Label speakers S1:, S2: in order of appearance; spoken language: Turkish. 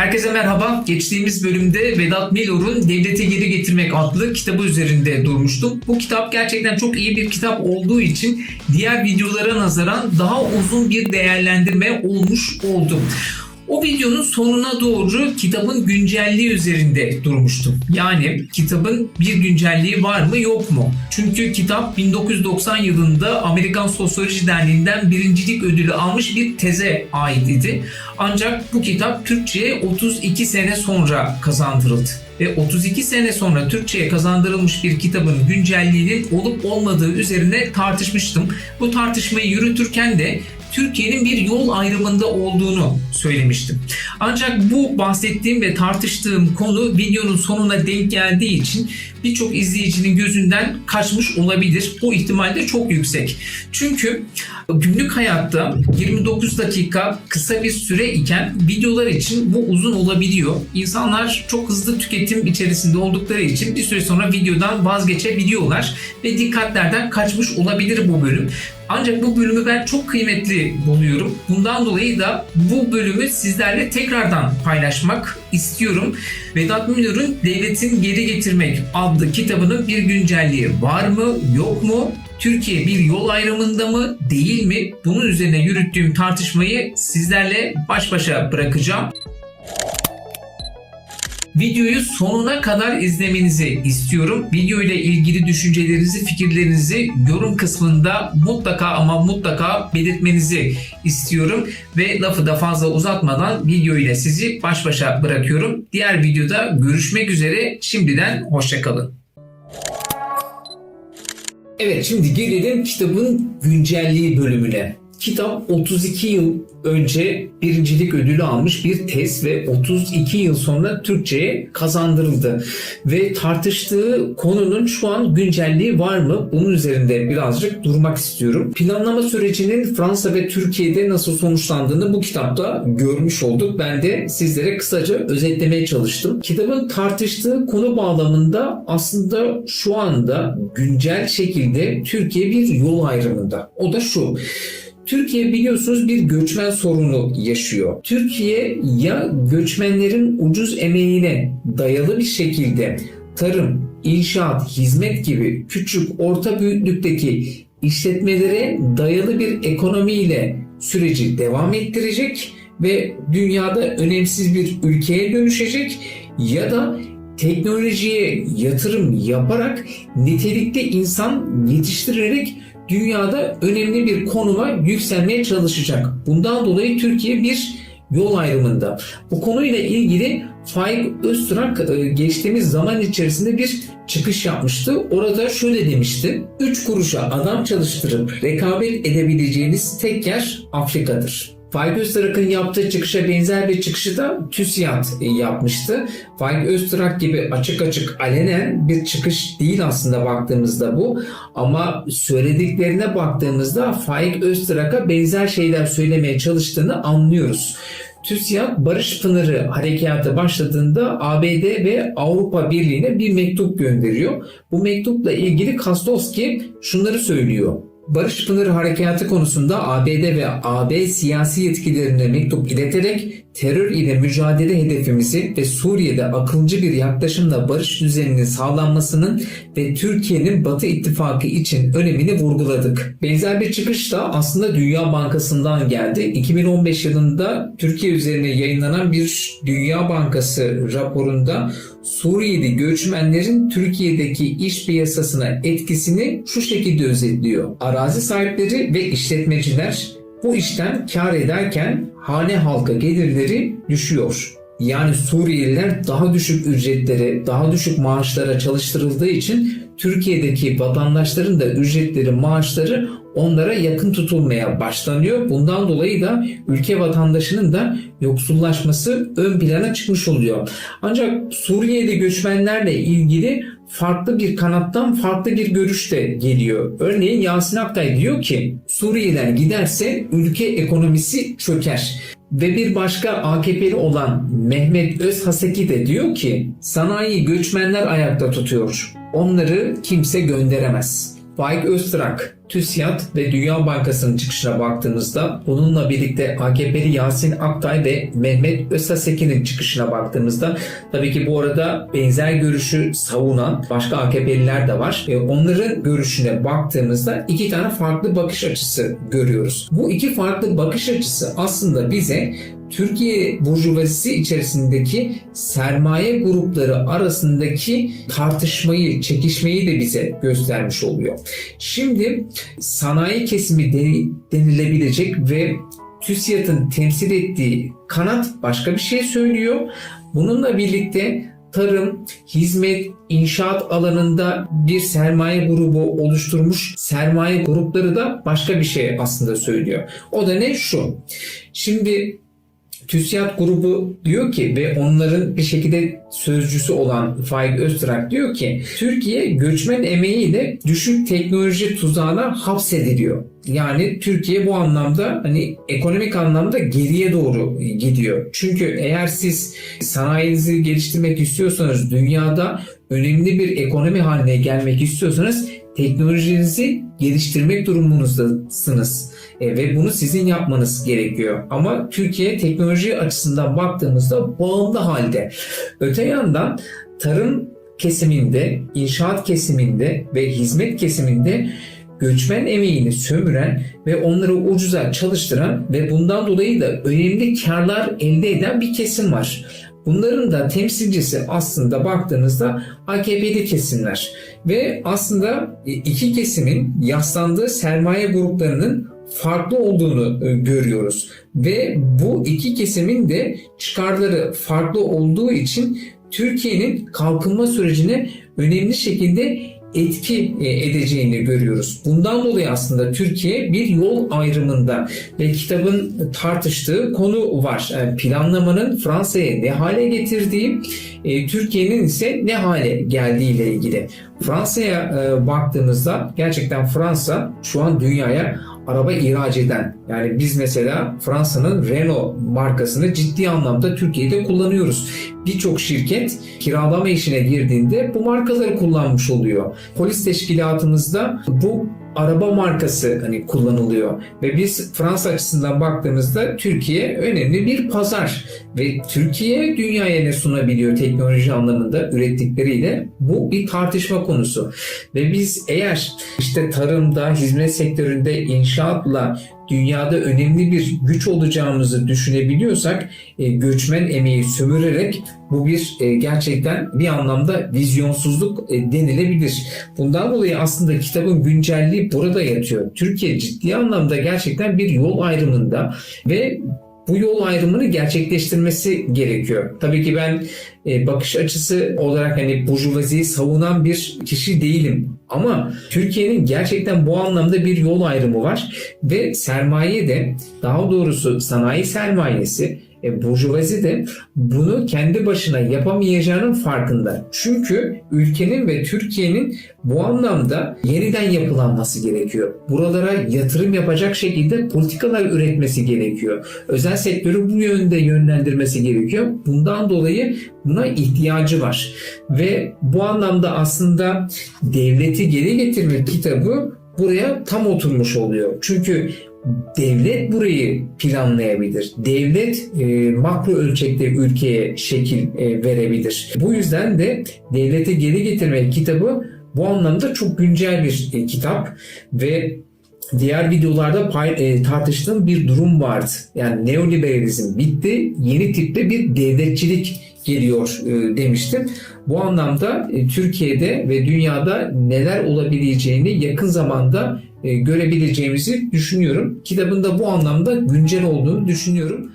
S1: Herkese merhaba. Geçtiğimiz bölümde Vedat Milor'un Devlete Geri Getirmek adlı kitabı üzerinde durmuştum. Bu kitap gerçekten çok iyi bir kitap olduğu için diğer videolara nazaran daha uzun bir değerlendirme olmuş oldu. O videonun sonuna doğru kitabın güncelliği üzerinde durmuştum. Yani kitabın bir güncelliği var mı yok mu? Çünkü kitap 1990 yılında Amerikan Sosyoloji Derneği'nden birincilik ödülü almış bir teze ait idi. Ancak bu kitap Türkçe'ye 32 sene sonra kazandırıldı. Ve 32 sene sonra Türkçe'ye kazandırılmış bir kitabın güncelliğinin olup olmadığı üzerine tartışmıştım. Bu tartışmayı yürütürken de Türkiye'nin bir yol ayrımında olduğunu söylemiştim. Ancak bu bahsettiğim ve tartıştığım konu videonun sonuna denk geldiği için birçok izleyicinin gözünden kaçmış olabilir. Bu ihtimal de çok yüksek. Çünkü günlük hayatta 29 dakika kısa bir süre iken videolar için bu uzun olabiliyor. İnsanlar çok hızlı tüketim içerisinde oldukları için bir süre sonra videodan vazgeçebiliyorlar ve dikkatlerden kaçmış olabilir bu bölüm. Ancak bu bölümü ben çok kıymetli buluyorum. Bundan dolayı da bu bölümü sizlerle tekrardan paylaşmak istiyorum. Vedat Milor'un Devletin Geri Getirmek adlı kitabının bir güncelliği var mı yok mu? Türkiye bir yol ayrımında mı değil mi? Bunun üzerine yürüttüğüm tartışmayı sizlerle baş başa bırakacağım. Videoyu sonuna kadar izlemenizi istiyorum. Video ile ilgili düşüncelerinizi, fikirlerinizi yorum kısmında mutlaka ama mutlaka belirtmenizi istiyorum. Ve lafı da fazla uzatmadan video ile sizi baş başa bırakıyorum. Diğer videoda görüşmek üzere. Şimdiden hoşçakalın. Evet şimdi gelelim kitabın güncelliği bölümüne. Kitap 32 yıl önce birincilik ödülü almış bir tez ve 32 yıl sonra Türkçe'ye kazandırıldı. Ve tartıştığı konunun şu an güncelliği var mı? Bunun üzerinde birazcık durmak istiyorum. Planlama sürecinin Fransa ve Türkiye'de nasıl sonuçlandığını bu kitapta görmüş olduk. Ben de sizlere kısaca özetlemeye çalıştım. Kitabın tartıştığı konu bağlamında aslında şu anda güncel şekilde Türkiye bir yol ayrımında. O da şu. Türkiye biliyorsunuz bir göçmen sorunu yaşıyor. Türkiye ya göçmenlerin ucuz emeğine dayalı bir şekilde tarım, inşaat, hizmet gibi küçük orta büyüklükteki işletmelere dayalı bir ekonomiyle süreci devam ettirecek ve dünyada önemsiz bir ülkeye dönüşecek ya da teknolojiye yatırım yaparak nitelikli insan yetiştirerek dünyada önemli bir konuma yükselmeye çalışacak. Bundan dolayı Türkiye bir yol ayrımında. Bu konuyla ilgili Faik Öztürk e, geçtiğimiz zaman içerisinde bir çıkış yapmıştı. Orada şöyle demişti. 3 kuruşa adam çalıştırıp rekabet edebileceğiniz tek yer Afrika'dır. Faik Öztürk'ün yaptığı çıkışa benzer bir çıkışı da TÜSİAD yapmıştı. Faik Öztürk gibi açık açık alenen bir çıkış değil aslında baktığımızda bu. Ama söylediklerine baktığımızda Faik Öztürk'a benzer şeyler söylemeye çalıştığını anlıyoruz. TÜSİAD Barış Pınarı harekatı başladığında ABD ve Avrupa Birliği'ne bir mektup gönderiyor. Bu mektupla ilgili Kastowski şunları söylüyor. Barış Pınarı Harekatı konusunda ABD ve AB siyasi yetkililerine mektup ileterek terör ile mücadele hedefimizi ve Suriye'de akılcı bir yaklaşımla barış düzeninin sağlanmasının ve Türkiye'nin Batı ittifakı için önemini vurguladık. Benzer bir çıkış da aslında Dünya Bankası'ndan geldi. 2015 yılında Türkiye üzerine yayınlanan bir Dünya Bankası raporunda Suriyeli göçmenlerin Türkiye'deki iş piyasasına etkisini şu şekilde özetliyor. Arazi sahipleri ve işletmeciler bu işten kar ederken hane halka gelirleri düşüyor. Yani Suriyeliler daha düşük ücretlere, daha düşük maaşlara çalıştırıldığı için Türkiye'deki vatandaşların da ücretleri, maaşları onlara yakın tutulmaya başlanıyor. Bundan dolayı da ülke vatandaşının da yoksullaşması ön plana çıkmış oluyor. Ancak Suriyeli göçmenlerle ilgili farklı bir kanattan farklı bir görüş de geliyor. Örneğin Yasin Aktay diyor ki Suriyeliler giderse ülke ekonomisi çöker. Ve bir başka AKP'li olan Mehmet Özhaseki de diyor ki sanayi göçmenler ayakta tutuyor. Onları kimse gönderemez. Faik Öztrak TÜSİAD ve Dünya Bankası'nın çıkışına baktığımızda bununla birlikte AKP'li Yasin Aktay ve Mehmet Öztasekin'in çıkışına baktığımızda tabii ki bu arada benzer görüşü savunan başka AKP'liler de var. E, onların görüşüne baktığımızda iki tane farklı bakış açısı görüyoruz. Bu iki farklı bakış açısı aslında bize Türkiye burjuvazisi içerisindeki sermaye grupları arasındaki tartışmayı, çekişmeyi de bize göstermiş oluyor. Şimdi sanayi kesimi de- denilebilecek ve TÜSİAD'ın temsil ettiği kanat başka bir şey söylüyor. Bununla birlikte tarım, hizmet, inşaat alanında bir sermaye grubu oluşturmuş sermaye grupları da başka bir şey aslında söylüyor. O da ne? Şu. Şimdi TÜSİAD grubu diyor ki ve onların bir şekilde sözcüsü olan Faik Öztürk diyor ki Türkiye göçmen emeğiyle düşük teknoloji tuzağına hapsediliyor. Yani Türkiye bu anlamda hani ekonomik anlamda geriye doğru gidiyor. Çünkü eğer siz sanayinizi geliştirmek istiyorsanız dünyada önemli bir ekonomi haline gelmek istiyorsanız teknolojinizi geliştirmek durumundasınız. E, ve bunu sizin yapmanız gerekiyor. Ama Türkiye teknoloji açısından baktığımızda bağımlı halde. Öte yandan tarım kesiminde, inşaat kesiminde ve hizmet kesiminde göçmen emeğini sömüren ve onları ucuza çalıştıran ve bundan dolayı da önemli karlar elde eden bir kesim var. Bunların da temsilcisi aslında baktığınızda AKP'li kesimler ve aslında iki kesimin yaslandığı sermaye gruplarının farklı olduğunu e, görüyoruz. Ve bu iki kesimin de çıkarları farklı olduğu için Türkiye'nin kalkınma sürecine önemli şekilde etki e, edeceğini görüyoruz. Bundan dolayı aslında Türkiye bir yol ayrımında ve kitabın tartıştığı konu var. Yani planlamanın Fransa'ya ne hale getirdiği, e, Türkiye'nin ise ne hale geldiği ile ilgili. Fransa'ya e, baktığımızda gerçekten Fransa şu an dünyaya araba ihraç eden yani biz mesela Fransa'nın Renault markasını ciddi anlamda Türkiye'de kullanıyoruz. Birçok şirket kiralama işine girdiğinde bu markaları kullanmış oluyor. Polis teşkilatımızda bu araba markası hani kullanılıyor. Ve biz Fransa açısından baktığımızda Türkiye önemli bir pazar. Ve Türkiye dünyaya ne sunabiliyor teknoloji anlamında ürettikleriyle bu bir tartışma konusu. Ve biz eğer işte tarımda hizmet sektöründe inşaatla dünyada önemli bir güç olacağımızı düşünebiliyorsak e, göçmen emeği sömürerek bu bir e, gerçekten bir anlamda vizyonsuzluk e, denilebilir. Bundan dolayı aslında kitabın güncelliği burada yatıyor. Türkiye ciddi anlamda gerçekten bir yol ayrımında ve bu yol ayrımını gerçekleştirmesi gerekiyor. Tabii ki ben e, bakış açısı olarak hani burjuvaziyi savunan bir kişi değilim. Ama Türkiye'nin gerçekten bu anlamda bir yol ayrımı var ve sermaye de daha doğrusu sanayi sermayesi e, burjuvazi de bunu kendi başına yapamayacağının farkında. Çünkü ülkenin ve Türkiye'nin bu anlamda yeniden yapılanması gerekiyor. Buralara yatırım yapacak şekilde politikalar üretmesi gerekiyor. Özel sektörü bu yönde yönlendirmesi gerekiyor. Bundan dolayı buna ihtiyacı var. Ve bu anlamda aslında devleti geri getirme kitabı buraya tam oturmuş oluyor. Çünkü devlet burayı planlayabilir. Devlet e, makro ölçekte ülkeye şekil e, verebilir. Bu yüzden de devlete geri getirmek kitabı bu anlamda çok güncel bir e, kitap ve diğer videolarda pay, e, tartıştığım bir durum vardı. Yani neoliberalizm bitti, yeni tipte bir devletçilik geliyor e, demiştim. Bu anlamda e, Türkiye'de ve dünyada neler olabileceğini yakın zamanda e, görebileceğimizi düşünüyorum. Kitabın da bu anlamda güncel olduğunu düşünüyorum.